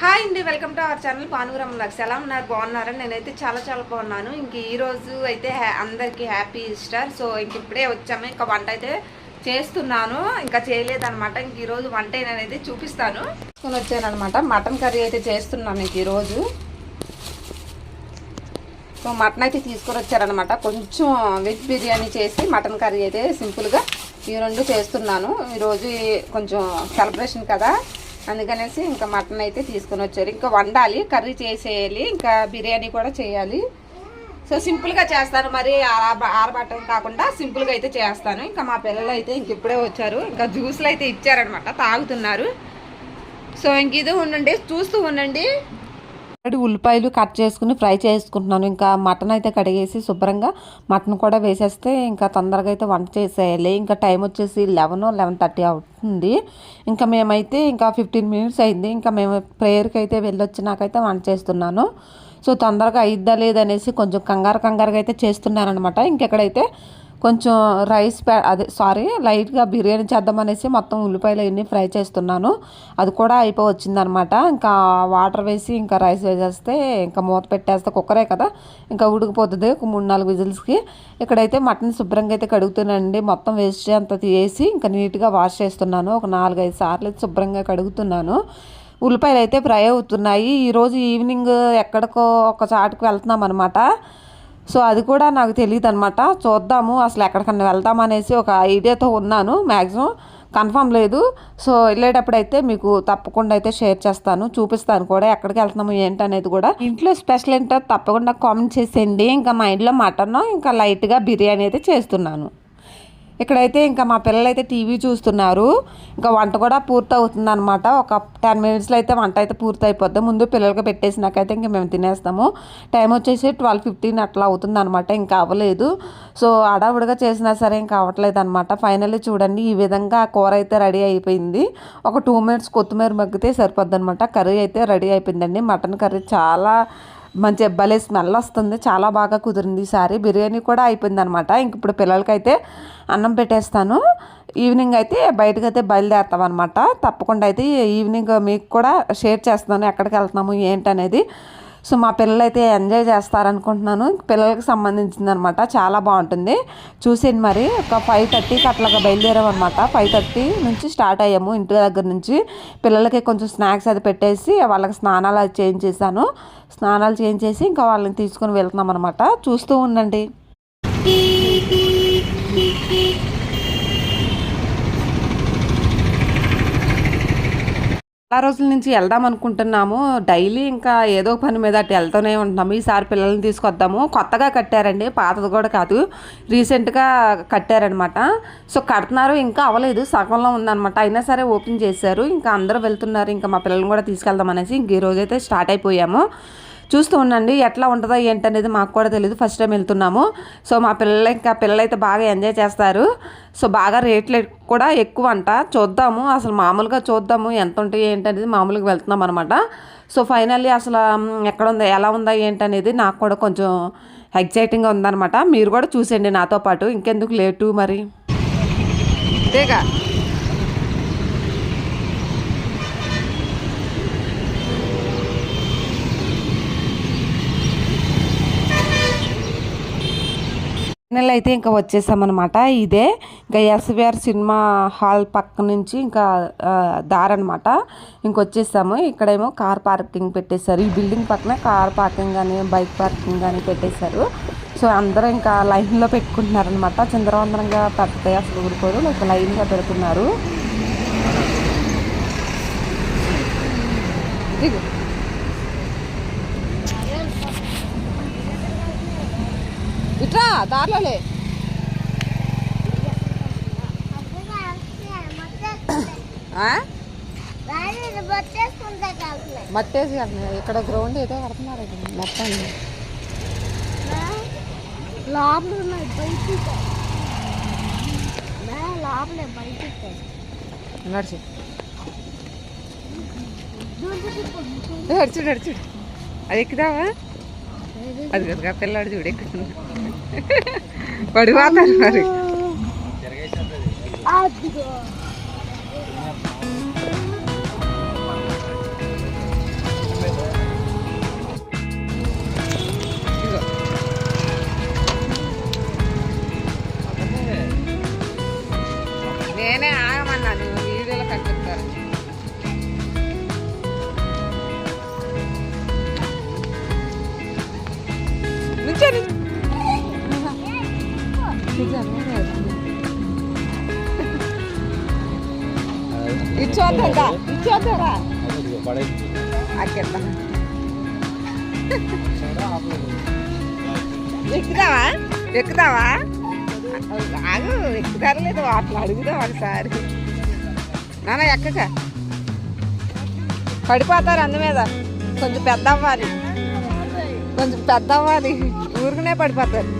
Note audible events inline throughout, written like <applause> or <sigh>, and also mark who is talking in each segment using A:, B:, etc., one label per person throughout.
A: Hi అండి welcome to our channel భానుగురం లక్స్. ఎలా ఉన్నారు? బాగున్నారా? నేనైతే చాలా చాలా బాగున్నాను. ఇంక ఈరోజు అయితే హ్యా- అందరికీ హ్యాపీ ఈస్టర్. సో ఇంక ఇప్పుడే వచ్చాము. ఇంకా వంట అయితే చేస్తున్నాను. ఇంకా చేయలేదనమాట ఇంక ఈరోజు వంట అనేది చూపిస్తాను. తీసుకొని వచ్చానమాట మటన్ కర్రీ అయితే చేస్తున్నాను ఇంక ఈరోజు సో మటన్ అయితే తీసుకొని వచ్చారనమాట కొంచెం వెజ్ బిర్యానీ చేసి మటన్ కర్రీ అయితే సింపుల్గా ఈ రెండు చేస్తున్నాను. ఈరోజు కొంచెం సెలబ్రేషన్ కదా. అందుకనేసి ఇంకా మటన్ అయితే తీసుకొని వచ్చారు. ఇంకా వండాలి కర్రీ చేసేయాలి ఇంకా బిర్యానీ కూడా చేయాలి. సో సింపుల్గా చేస్తాను. మరి ఆరబట్టం కాకుండా సింపుల్గా అయితే చేస్తాను. ఇంకా మా పిల్లలు అయితే ఇంక ఇప్పుడే వచ్చారు. ఇంకా జ్యూస్లు అయితే ఇచ్చారనమాట తాగుతున్నారు. సో ఇంక ఇది ఉండండి చూస్తూ ఉండండి.
B: ఇక్కడ ఉల్లిపాయలు కట్ చేసుకుని ఫ్రై చేసుకుంటున్నాను. ఇంకా మటన్ అయితే కడిగేసి శుభ్రంగా మటన్ కూడా వేసేస్తే ఇంకా తొందరగా అయితే వంట చేసేయాలి. ఇంకా టైం వచ్చేసి లెవెన్ లెవెన్ థర్టీ అవుతుంది. ఇంకా మేమైతే ఇంకా ఫిఫ్టీన్ మినిట్స్ అయింది. ఇంకా మేము ప్రేయర్కి అయితే వెళ్ళొచ్చి నాకైతే వంట చేస్తున్నాను. సో తొందరగా అయిద్దా లేదనేసి కొంచెం కంగారు కంగారుగా అయితే చేస్తున్నాను అనమాట ఇంకెక్కడైతే కొంచెం రైస్ ప్యా అదే సారీ లైట్గా బిర్యానీ చేద్దామనేసి మొత్తం ఉల్లిపాయలు అవన్నీ ఫ్రై చేస్తున్నాను. అది కూడా అయిపోయి వచ్చిందనమాట ఇంకా వాటర్ వేసి ఇంకా రైస్ వేసేస్తే ఇంకా మూత పెట్టేస్తే కుక్కరే కదా. ఇంకా ఉడికిపోతుంది ఒక మూడు నాలుగు విజిల్స్కి. ఇక్కడైతే మటన్ శుభ్రంగా అయితే కడుగుతున్నానండి. మొత్తం వేస్ట్ అంత తీసి ఇంకా నీట్గా వాష్ చేస్తున్నాను. ఒక నాలుగైదు సార్లు అయితే శుభ్రంగా కడుగుతున్నాను. ఉల్లిపాయలు అయితే ఫ్రై అవుతున్నాయి. ఈరోజు ఈవినింగ్ ఎక్కడికో ఒక చాటుకు వెళ్తున్నాం అనమాట సో అది కూడా నాకు తెలియదు అనమాట చూద్దాము అసలు ఎక్కడికన్నా వెళ్దాం అనేసి ఒక ఐడియాతో ఉన్నాను. మ్యాక్సిమం కన్ఫర్మ్ లేదు. సో వెళ్ళేటప్పుడు అయితే మీకు తప్పకుండా అయితే షేర్ చేస్తాను చూపిస్తాను కూడా ఎక్కడికి వెళ్తున్నాము ఏంటి అనేది కూడా. ఇంట్లో స్పెషల్ ఏంటో తప్పకుండా కామెంట్ చేసేయండి. ఇంకా మా ఇంట్లో మటన్ ఇంకా లైట్గా బిర్యానీ అయితే చేస్తున్నాను. ఇక్కడైతే ఇంకా మా పిల్లలు అయితే టీవీ చూస్తున్నారు. ఇంకా వంట కూడా పూర్తి అవుతుంది అనమాట ఒక టెన్ మినిట్స్లో అయితే వంట అయితే పూర్తి అయిపోద్ది ముందు పిల్లలకి పెట్టేసినాకైతే ఇంకా మేము తినేస్తాము. టైం వచ్చేసి ట్వెల్వ్ ఫిఫ్టీన్ అట్లా అవుతుంది అనమాట ఇంకా అవ్వలేదు. సో అడావుడిగా చేసినా సరే ఇంకా అవ్వట్లేదు అనమాట ఫైనల్లీ చూడండి ఈ విధంగా కూర అయితే రెడీ అయిపోయింది. ఒక టూ మినిట్స్ కొత్తిమీర మగ్గితే సరిపోద్ది అనమాట కర్రీ అయితే రెడీ అయిపోయిందండి. మటన్ కర్రీ చాలా మంచి భలే స్మెల్ వస్తుంది. చాలా బాగా కుదిరింది ఈసారి బిర్యానీ కూడా అయిపోయింది అనమాట ఇంక ఇప్పుడు పిల్లలకైతే అన్నం పెట్టేస్తాను. ఈవినింగ్ అయితే బయటకు అయితే బయలుదేరుతాం అనమాట తప్పకుండా అయితే ఈవినింగ్ మీకు కూడా షేర్ చేస్తున్నాను. ఎక్కడికి వెళ్తున్నాము ఏంటనేది. సో మా పిల్లలు అయితే ఎంజాయ్ చేస్తారనుకుంటున్నాను. పిల్లలకి సంబంధించింది అనమాట చాలా బాగుంటుంది. చూసేయండి మరి. ఒక ఫైవ్ థర్టీకి అట్లాగా బయలుదేరామన్నమాట. అనమాట ఫైవ్ థర్టీ నుంచి స్టార్ట్ అయ్యాము. ఇంటి దగ్గర నుంచి పిల్లలకి కొంచెం స్నాక్స్ అది పెట్టేసి వాళ్ళకి స్నానాలు అది చేయించేసాను స్నానాలు చేయించేసి ఇంకా వాళ్ళని తీసుకొని వెళ్తున్నాం అనమాట చూస్తూ ఉండండి. చాలా రోజుల నుంచి వెళ్దాం అనుకుంటున్నాము. డైలీ ఇంకా ఏదో పని మీద అటు వెళ్తూనే ఉంటున్నాము. ఈసారి పిల్లల్ని తీసుకొద్దాము. కొత్తగా కట్టారండి. పాతది కూడా కాదు. రీసెంట్గా కట్టారనమాట సో కడుతున్నారు. ఇంకా అవ్వలేదు. సగంలో ఉందన్నమాట. అయినా సరే ఓపెన్ చేశారు. ఇంకా అందరూ వెళ్తున్నారు. ఇంకా మా పిల్లల్ని కూడా తీసుకెళ్దాం అనేసి ఇంక ఈ రోజైతే స్టార్ట్ అయిపోయాము. చూస్తూ ఉండండి ఎట్లా ఉంటుందో ఏంటనేది మాకు కూడా తెలియదు ఫస్ట్ టైం వెళ్తున్నాము. సో మా పిల్లలు ఇంకా పిల్లలు అయితే బాగా ఎంజాయ్ చేస్తారు. సో బాగా రేట్లు కూడా ఎక్కువ అంట చూద్దాము. అసలు మామూలుగా చూద్దాము. ఎంత ఉంటాయి ఏంటనేది మామూలుగా వెళ్తున్నాం అనమాట సో ఫైనల్లీ అసలు ఎక్కడ ఉందా ఎలా ఉందా ఏంటనేది నాకు కూడా కొంచెం ఎగ్జైటింగ్గా ఉందన్నమాట. మీరు కూడా చూసేయండి నాతో పాటు. ఇంకెందుకు లేటు మరి?
A: అంతేగా
B: నెల అయితే ఇంకా వచ్చేసామన్నమాట. ఇదే ఇంకా ఎస్విఆర్ సినిమా హాల్ పక్క నుంచి ఇంకా ఆ, దారనమాట ఇంకొచ్చేసాము. ఇక్కడేమో కార్ పార్కింగ్ పెట్టేశారు. ఈ బిల్డింగ్ పక్కన కార్ పార్కింగ్ కానీ బైక్ పార్కింగ్ కానీ పెట్టేశారు. సో అందరూ ఇంకా లైన్లో పెట్టుకుంటున్నారనమాట చంద్రవందరంగా పెడతాయి అసలు ఊరుకోరు. ఒక లైన్గా పెడుతున్నారు
A: దిగు ఇట్రా దారిలోలే? <coughs> మట్టేసి. ఇక్కడ గ్రౌండ్ ఏదో కడుతున్నారు మొత్తం.
C: లోపల ఉన్నాయి బయటికి. లోపలే బయటికి.
A: నడిచి. నడుచుడు నడుచుడు అది ఎక్కుదావా అది కదా పిల్లాడు చూడు పడి పడిపోతారు మరి.
C: నేనే
B: ఆగమన్నాను వీడియోలో కనిపిస్తారు. ఇచ్చోద్దా ఇచ్చోద్దా అక్కెత్తా ఎక్కుతావా? ఎక్కుతావా? ఆగు ఎక్కుతారు లేదు అట్లా అడుగుదాం ఒకసారి. నాన్న ఎక్కక పడిపోతారు అందు మీద. కొంచెం పెద్ద అవ్వాలి కొంచెం పెద్ద అవ్వాలి ఊరికనే పడిపోతారు.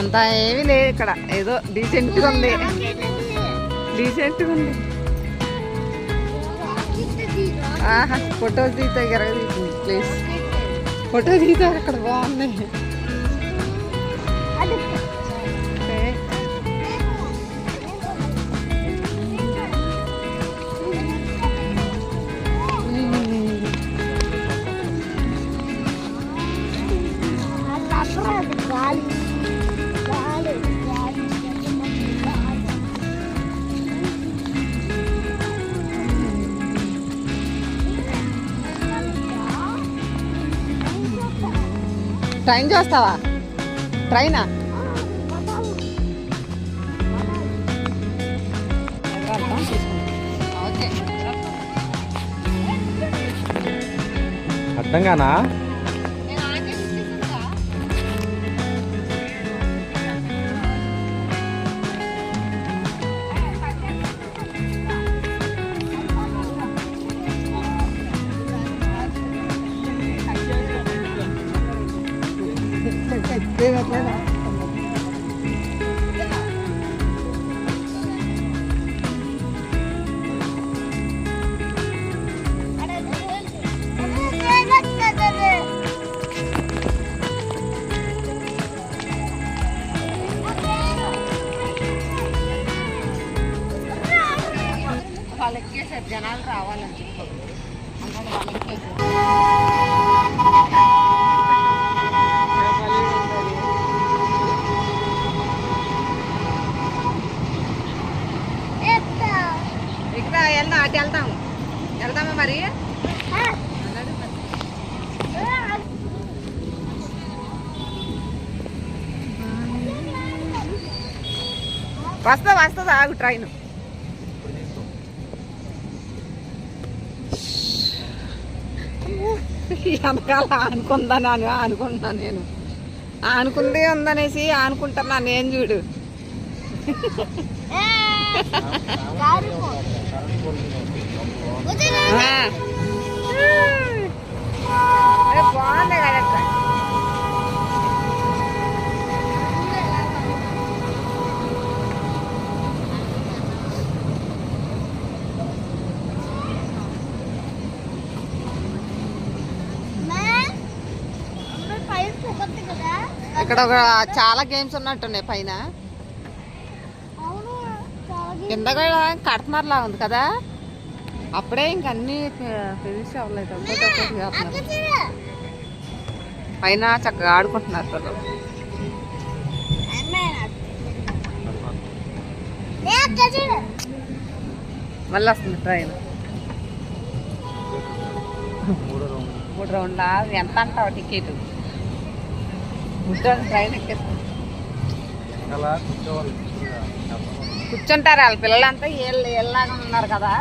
B: అంత ఏమీ లేదు ఇక్కడ. ఏదో డీసెంట్గా ఉంది. డీసెంట్గా ఉంది. ఆహా ఫొటోస్ తీస్తే తీసింది ప్లేస్ ఫోటో తీస్తే అక్కడ బాగున్నాయి. ట్రైన్ చూస్తావా? ట్రైనా ఓకే
A: అర్థంగానా
B: జనాలు రావాలని చెప్పి అందుకని ఇక్కడ వెళ్దాం అటు వెళ్తాము వెళ్దామా మరి? వస్తా వస్తుంది? ఆగు ట్రైన్. వెనకాల ఆనుకుందాను అని అనుకుంటున్నాను నేను? ఆనుకుందే ఉందనేసి ఆనుకుంటున్నా నేను చూడు. ఆ. ఇక్కడ ఒక చాలా గేమ్స్ ఉన్నట్టున్నాయి పైన. కింద కూడా కడుతున్నారులా ఉంది కదా. అప్పుడే ఇంక అన్ని ఫినిష్ అవ్వలేదు. పైన చక్కగా ఆడుకుంటున్నారు పిల్లలు. మళ్ళీ వస్తుంది ట్రైన్. మూడు రౌండ్లా? ఎంత అంటావు టికెట్? కూర్చుంటారు వాళ్ళ పిల్లలంతా ఏళ్ళు ఏళ్ళలాగా ఉన్నారు కదా.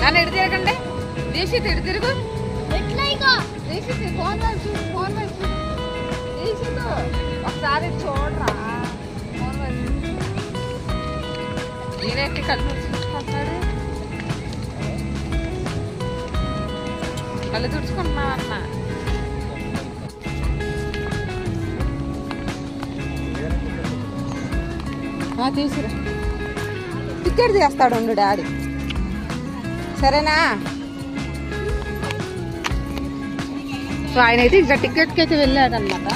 B: నన్ను ఎడు తిరగండి? ఎడు తిరుగు? తీసింది ఫోన్ వైపు చూడు, ఫోన్ వైపు చూడు. దీక్షిత్ ఒకసారి చూడరా. ఫోన్ వైపు నేనేంటి కళ్ళు తుడుచుకుంటున్నాడు కళ్ళు తుడుచుకుంటున్నా అన్న తీసుకురా టికెట్ తీస్తాడు ఉండు డాడీ. సరేనా? సో ఆయన అయితే ఇంకా టికెట్కి అయితే వెళ్ళాడు అనమాట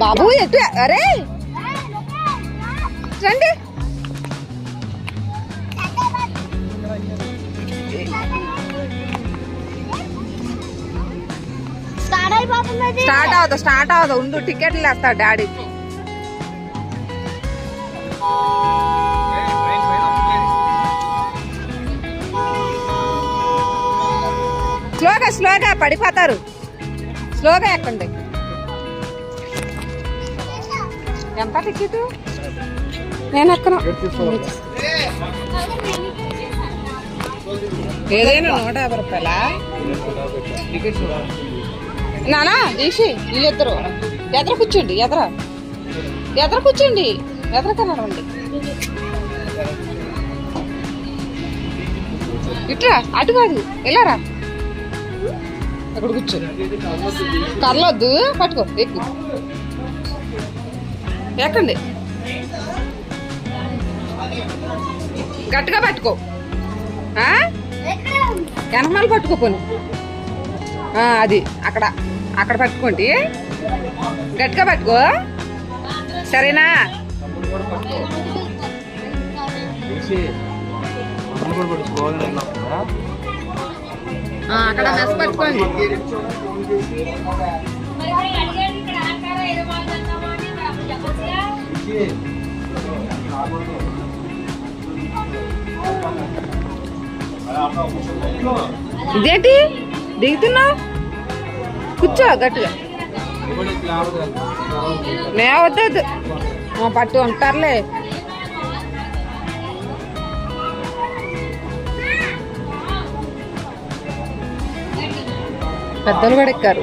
B: బాబు ఎటు? అరే! రండి. స్టార్ట్ అవుతా స్టార్ట్ అవుతా ఉండు టికెట్లు వేస్తాడు డాడీ. స్లోగా స్లోగా పడిపోతారు. స్లోగా ఎక్కండి. ఎంత టికెట్ నేను ఎక్కను. ఏదైనా నూట యాభై రూపాయలా? నానా దీక్షి వీళ్ళిద్దరు. ఎదర కూర్చోండి ఎదర. ఎదర కూర్చోండి ఎదర కనడండి ఇట్రా అటు కాదు వెళ్ళారా? అక్కడ కూర్చో కర్లొద్దు పట్టుకో ఎక్కు. ఎక్కండి. గట్టిగా పట్టుకో. ఆ? వెనకమాల అది అక్కడ అక్కడ పట్టుకోండి. గట్టిగా పట్టుకో. సరేనా?
D: తెలిసి
B: అక్కడ మెస్ పట్టుకోండి. ఇదేంటి? దిగుతున్నావు? కూర్చో గట్టిగా. నే వద్దు పట్టు ఉంటారులే పెద్దలు కూడా ఎక్కారు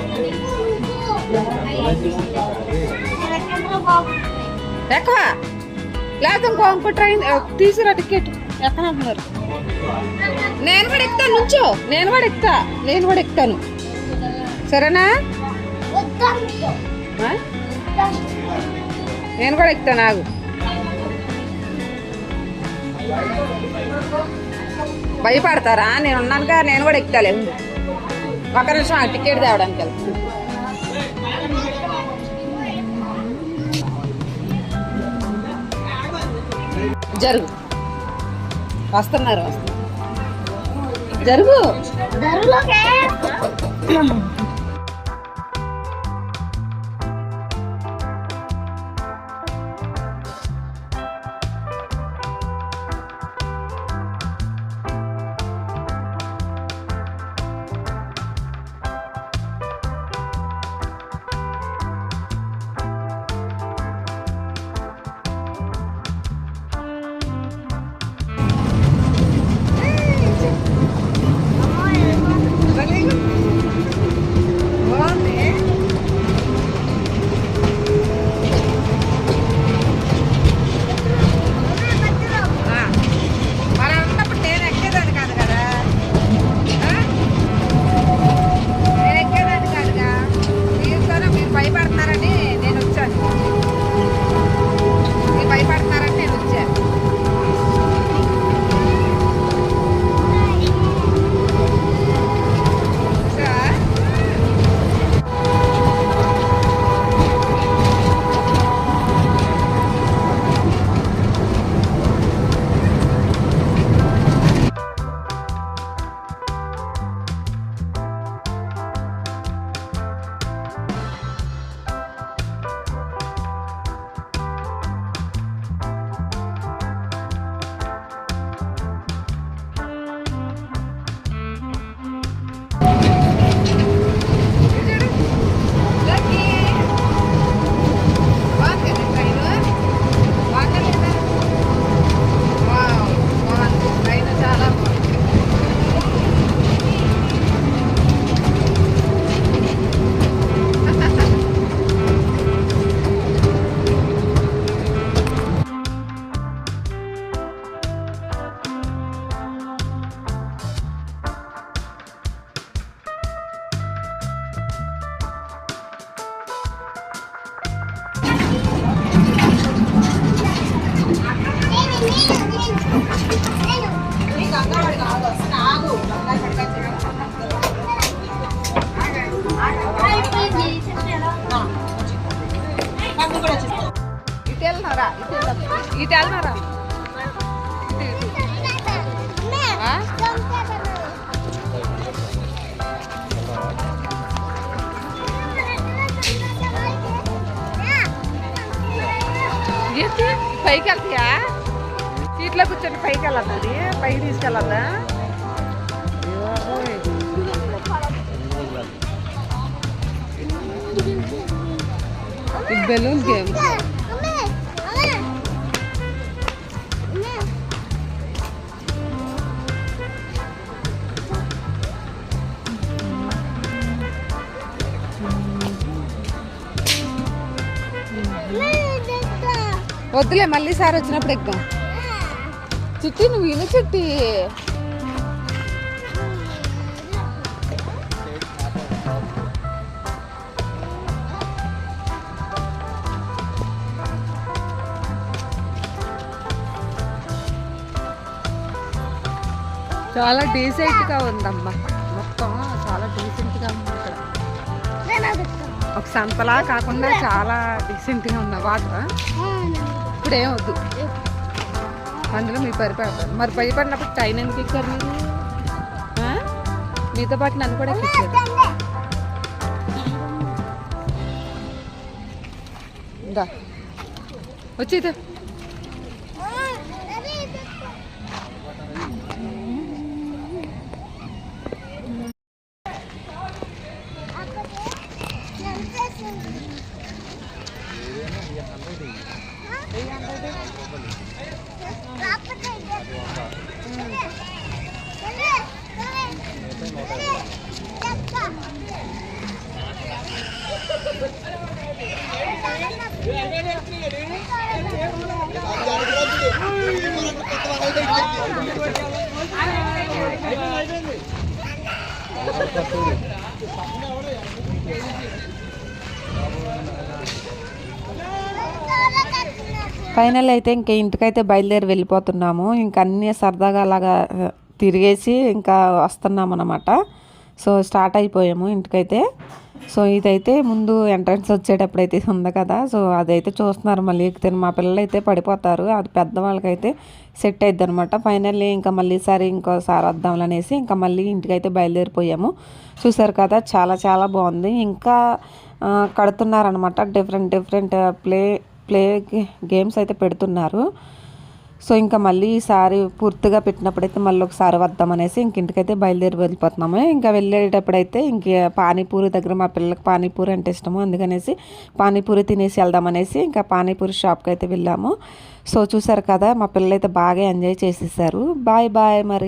B: ఎక్కవా లేదు ఇంకో ఇంకో ట్రైన్ తీసుకురా టికెట్. ఎక్కనంటున్నారు నేను కూడా ఎక్కుతాను నుంచో. నేను కూడా ఎక్కుతా నేను కూడా ఎక్కుతాను సరేనా నేను కూడా ఎక్కుతాను ఆగు భయపడతారా? నేను ఉన్నానుగా నేను కూడా ఎక్కుతాలే ఉండు. ఒక నిమిషం ఆ టికెట్ తేవడానికి వెళ్తాను జరుగు. వస్తున్నారు వస్తున్నారు. జరుగు.
C: Balloon game.
A: వద్దులే మళ్ళీ సార్ వచ్చినప్పుడు ఎక్కుదాం చిట్టి నువ్వు విను చిట్టి. చాలా డీసెంట్గా ఉందమ్మా. మొత్తం చాలా డీసెంట్గా ఉంది ఇక్కడ. ఒక సంతలా కాకుండా చాలా డీసెంట్గా ఉంది వాటర్. ఇప్పుడు ఏం వద్దు. అందులో మీ పరిపాడు మరి భయపడినప్పుడు చైన్ ఎందుకు ఇచ్చారు మీరు? ఆ? మీతో పాటు నన్ను కూడా ఎక్కించారు ఇందా వచ్చి ఇదో.
B: ఫైనల్ అయితే ఇంక ఇంటికైతే బయలుదేరి వెళ్ళిపోతున్నాము. ఇంకా అన్నీ సరదాగా అలాగా తిరిగేసి ఇంకా వస్తున్నాం అన్నమాట సో స్టార్ట్ అయిపోయాము ఇంటికైతే. సో ఇదైతే ముందు ఎంట్రన్స్ వచ్చేటప్పుడు అయితే ఉంది కదా సో అదైతే చూస్తున్నారు. మళ్ళీ ఎక్కితే మా పిల్లలు అయితే పడిపోతారు. అది పెద్దవాళ్ళకైతే సెట్ అయిద్ది అనమాట ఫైనల్లీ ఇంకా మళ్ళీ సారి ఇంకోసారి వద్దాం అనేసి ఇంకా మళ్ళీ ఇంటికైతే బయలుదేరిపోయాము. చూసారు కదా చాలా చాలా బాగుంది. ఇంకా కడుతున్నారనమాట different different play play games అయితే పెడుతున్నారు. సో ఇంకా మళ్ళీ ఈసారి పూర్తిగా పెట్టినప్పుడైతే మళ్ళీ ఒకసారి వద్దామనేసి ఇంక ఇంటికైతే బయలుదేరి వెళ్ళిపోతున్నాము. ఇంకా వెళ్ళేటప్పుడైతే ఇంక పానీపూరి దగ్గర మా పిల్లలకి పానీపూరి అంటే ఇష్టము. అందుకనేసి పానీపూరి తినేసి వెళ్దామనేసి ఇంకా పానీపూరి షాప్కి అయితే వెళ్ళాము. సో చూసారు కదా మా పిల్లలు అయితే బాగా ఎంజాయ్ చేసేసారు. బాయ్ బాయ్ మరి.